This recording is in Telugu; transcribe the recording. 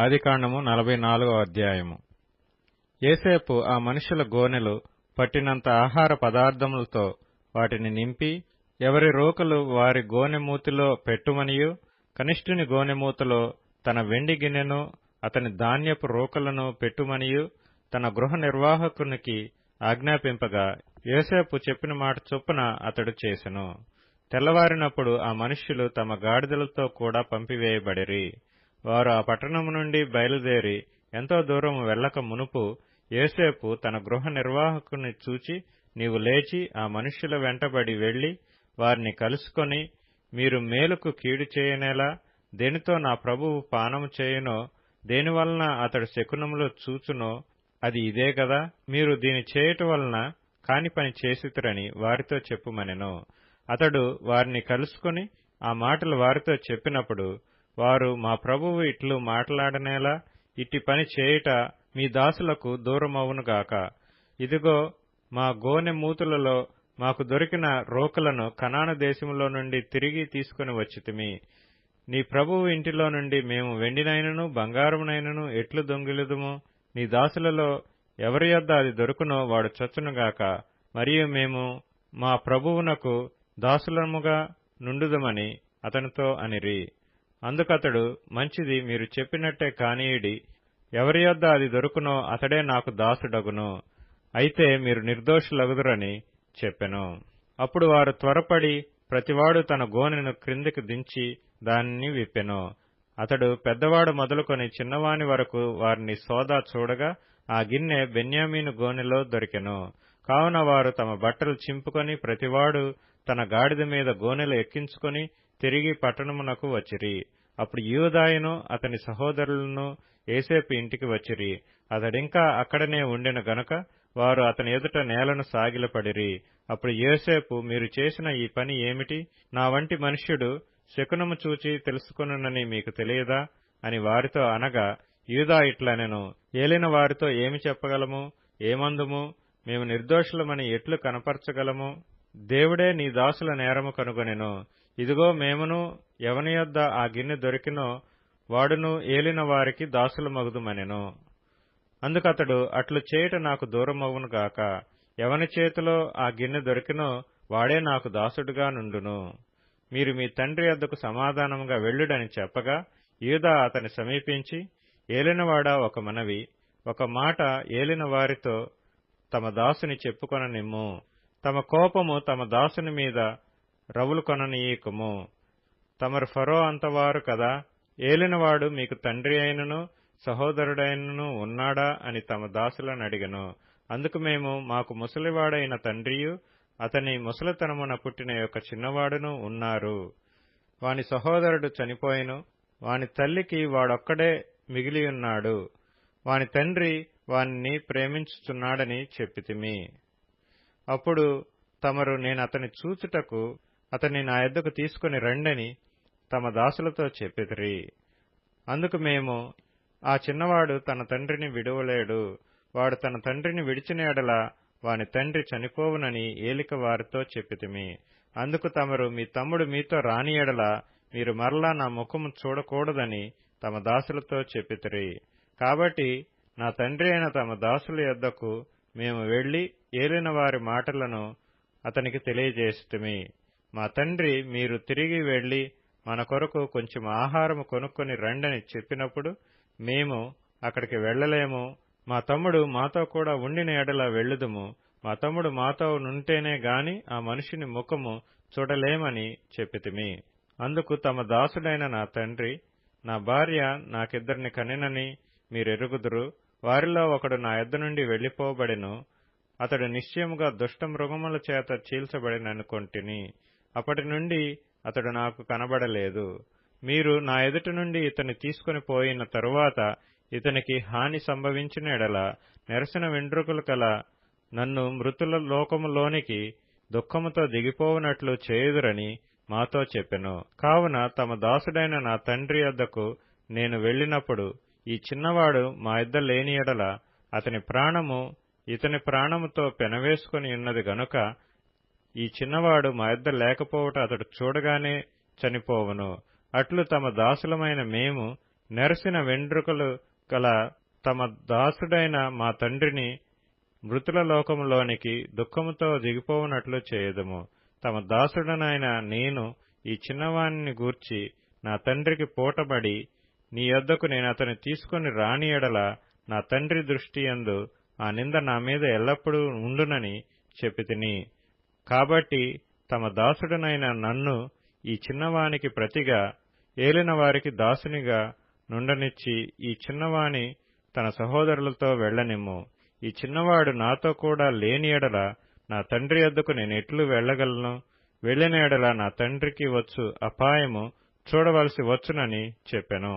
ఆదికాండము నలభై నాలుగో అధ్యాయము. ఏసేపు ఆ మనుషుల గోనెలు పట్టినంత ఆహార పదార్థములతో వాటిని నింపి ఎవరి రోకలు వారి గోనెమూతిలో పెట్టుమనియు కనిష్ఠుని గోనెమూతలో తన వెండి గిన్నెను అతని ధాన్యపు రోకలను పెట్టుమనియు తన గృహ నిర్వాహకునికి ఆజ్ఞాపింపగా యోసేపు చెప్పిన మాట చొప్పున అతడు చేసెను. తెల్లవారినప్పుడు ఆ మనుష్యులు తమ గాడిదలతో కూడా పంపివేయబడిరి. వారు ఆ పట్టణము నుండి బయలుదేరి ఎంతో దూరం వెళ్ళక మునుపు ఏసేపు తన గృహ నిర్వాహకుని చూచి నీవు లేచి ఆ మనుష్యుల వెంటబడి వెళ్ళి వారిని కలుసుకొని మీరు మేలుకు కీడు చేయనేలా దేనితో నా ప్రభువు పానము చేయునో దేనివలన అతడు శకునములు చూచునో అది ఇదే కదా మీరు దీని చేయుట వలన కాని పని చేసితురని వారితో చెప్పుమనెను. అతడు వారిని కలుసుకొని ఆ మాటలు వారితో చెప్పినప్పుడు వారు మా ప్రభువు ఇట్లు మాట్లాడనేలా ఇట్టి పని చేయుట మీ దాసులకు దూరమవునుగాక ఇదిగో మా గోనె మూతులలో మాకు దొరికిన రోకలను కనాన దేశములో నుండి తిరిగి తీసుకుని వచ్చితిమి. నీ ప్రభువు ఇంటిలో నుండి మేము వెండినైనను బంగారమునైనను ఎట్లు దొంగిలుదుము? నీ దాసులలో ఎవరి యొద్ద అది దొరుకునో వాడు చచ్చునుగాక మరియు మేము మా ప్రభువునకు దాసులముగా నుండుదమని అతనితో అనిరి. అందుకతడు మంచిది మీరు చెప్పినట్టే కానీయుడి ఎవరి యొద్ద అది దొరుకునో అతడే నాకు దాసుడగును. అయితే మీరు నిర్దోషులగుదురని చెప్పెను. అప్పుడు వారు త్వరపడి ప్రతివాడు తన గోనెను క్రిందికి దించి దానిని విప్పెను. అతడు పెద్దవాడు మొదలుకొని చిన్నవాని వరకు వారిని సోదా చూడగా ఆ గిన్నె బెన్యామీను గోనెలో దొరికెను. కావున వారు తమ బట్టలు చింపుకొని ప్రతివాడు తన గాడిద మీద గోనెలు ఎక్కించుకొని తిరిగి పట్టణమునకు వచ్చిరి. అప్పుడు యూదాయను అతని సహోదరులను ఏసేపు ఇంటికి వచ్చిరి. అతడింకా అక్కడనే ఉండెను గనుక వారు అతని ఎదుట నేలను సాగిలపడిరి. అప్పుడు యోసేపు మీరు చేసిన ఈ పని ఏమిటి? నా వంటి మనుష్యుడు శకునము చూచి తెలుసుకునునని మీకు తెలియదా? అని వారితో అనగా యూదా ఇట్లనెను ఏలిన వారితో ఏమి చెప్పగలము? ఏమందుము? మేము నిర్దోషులమని ఎట్లు కనపరచగలము? దేవుడే నీ దాసుల నేరము కనుగొనెను. ఇదిగో మేమును ఎవని యొద్ద ఆ గిన్నె దొరికినో వాడును ఏలిన వారికి దాసుల మగుదుమనెను. అందుకతడు అట్లు చేయుట నాకు దూరమవును గాక ఎవని చేతిలో ఆ గిన్నె దొరికినో వాడే నాకు దాసుడుగా నుండును. మీరు మీ తండ్రి యొద్దకు సమాధానముగా వెళ్ళుడని చెప్పగా యూదా అతని సమీపించి ఏలినవాడా ఒక మనవి ఒక మాట ఏలిన వారితో తమ దాసుని చెప్పుకొననిమ్ము. తమ కోపము తమ దాసుని మీద రవులు కొననీయకము. తమరు ఫరో అంతవారు కదా ఏలినవాడు మీకు తండ్రి అయినను సహోదరుడైనను ఉన్నాడా అని తమ దాసులను అడిగను. అందుకు మేము మాకు ముసలివాడైన తండ్రియు అతని ముసలితనమున పుట్టిన యొక్క చిన్నవాడును ఉన్నారు. వాని సహోదరుడు చనిపోయిను వాని తల్లికి వాడొక్కడే మిగిలియున్నాడు. వాని తండ్రి వానిని ప్రేమించుచున్నాడని చెప్పితిమి. అప్పుడు తమరు నేను అతని చూచుటకు అతన్ని నా ఎద్దకు తీసుకుని రండని తమ దాసులతో చెప్పితిరి. అందుకు మేము ఆ చిన్నవాడు తన తండ్రిని విడువలేడు. వాడు తన తండ్రిని విడిచిన ఎడల వాని తండ్రి చనిపోవునని ఏలిక వారితో చెప్పితిమి. అందుకు తమరు మీ తమ్ముడు మీతో రాని ఎడల మీరు మరలా నా ముఖము చూడకూడదని తమ దాసులతో చెప్పితిరి. కాబట్టి నా తండ్రి అయిన తమ దాసుల యొద్దకు మేము వెళ్ళి ఏలిన వారి మాటలను అతనికి తెలియజేస్తుమి. మా తండ్రి మీరు తిరిగి వెళ్ళి మన కొరకు కొంచెం ఆహారం కొనుక్కొని రండని చెప్పినప్పుడు మేము అక్కడికి వెళ్ళలేము మా తమ్ముడు మాతో కూడా ఉండిన ఎడల వెళ్ళుదుము. మా తమ్ముడు మాతో నుంటేనే గాని ఆ మనిషిని ముఖము చూడలేమని చెప్పితిమి. అందుకు తమ దాసుడైన నా తండ్రి నా భార్య నాకిద్దరిని కనినని మీరెరుగుదురు. వారిలో ఒకడు నా ఎద్ద నుండి వెళ్ళిపోబడెను అతడు నిశ్చయముగా దుష్ట మృగముల చేత చీల్చబడిననుకొంటిని. అప్పటి నుండి అతడు నాకు కనబడలేదు. మీరు నా ఎదుటి నుండి ఇతని తీసుకుని పోయిన తరువాత ఇతనికి హాని సంభవించిన ఎడల నెరసిన వెండ్రుకలు కల నన్ను మృతుల లోకములోనికి దుఃఖముతో దిగిపోవునట్లు చేయుదురని మాతో చెప్పెను. కావున తమ దాసుడైన నా తండ్రి వద్దకు నేను వెళ్ళినప్పుడు ఈ చిన్నవాడు మా ఇద్ద లేని ఎడల అతని ప్రాణము ఇతని ప్రాణముతో పెనవేసుకుని ఉన్నది గనుక ఈ చిన్నవాడు మా ఇద్దరు లేకపోవట అతడు చూడగానే చనిపోవును. అట్లు తమ దాసులమైన మేము నెరసిన వెండ్రుకలు గల తమ దాసుడైన మా తండ్రిని మృతుల లోకములోనికి దుఃఖముతో దిగిపోవునట్లు చేయదుము. తమ దాసుడనైన నేను ఈ చిన్నవాణ్ణి గూర్చి నా తండ్రికి పూటబడి నీ యొద్దకు నేను అతని తీసుకుని రాని ఎడల నా తండ్రి దృష్టి యందు ఆ నింద నా మీద ఎల్లప్పుడూ ఉండునని చెప్పితిని కాబట్టి తమ దాసుడనైన నన్ను ఈ చిన్నవానికి ప్రతిగా ఏలిన వారికి దాసునిగా నుండనిచ్చి ఈ చిన్నవాని తన సహోదరులతో వెళ్ళనిమ్ము ఈ చిన్నవాడు నాతో కూడా లేని ఎడల నా తండ్రి యొద్దకు నేను ఎట్లు వెళ్ళగలను వెళ్ళిన ఎడల నా తండ్రికి వచ్చు అపాయము చూడవలసి వచ్చునని చెప్పెను.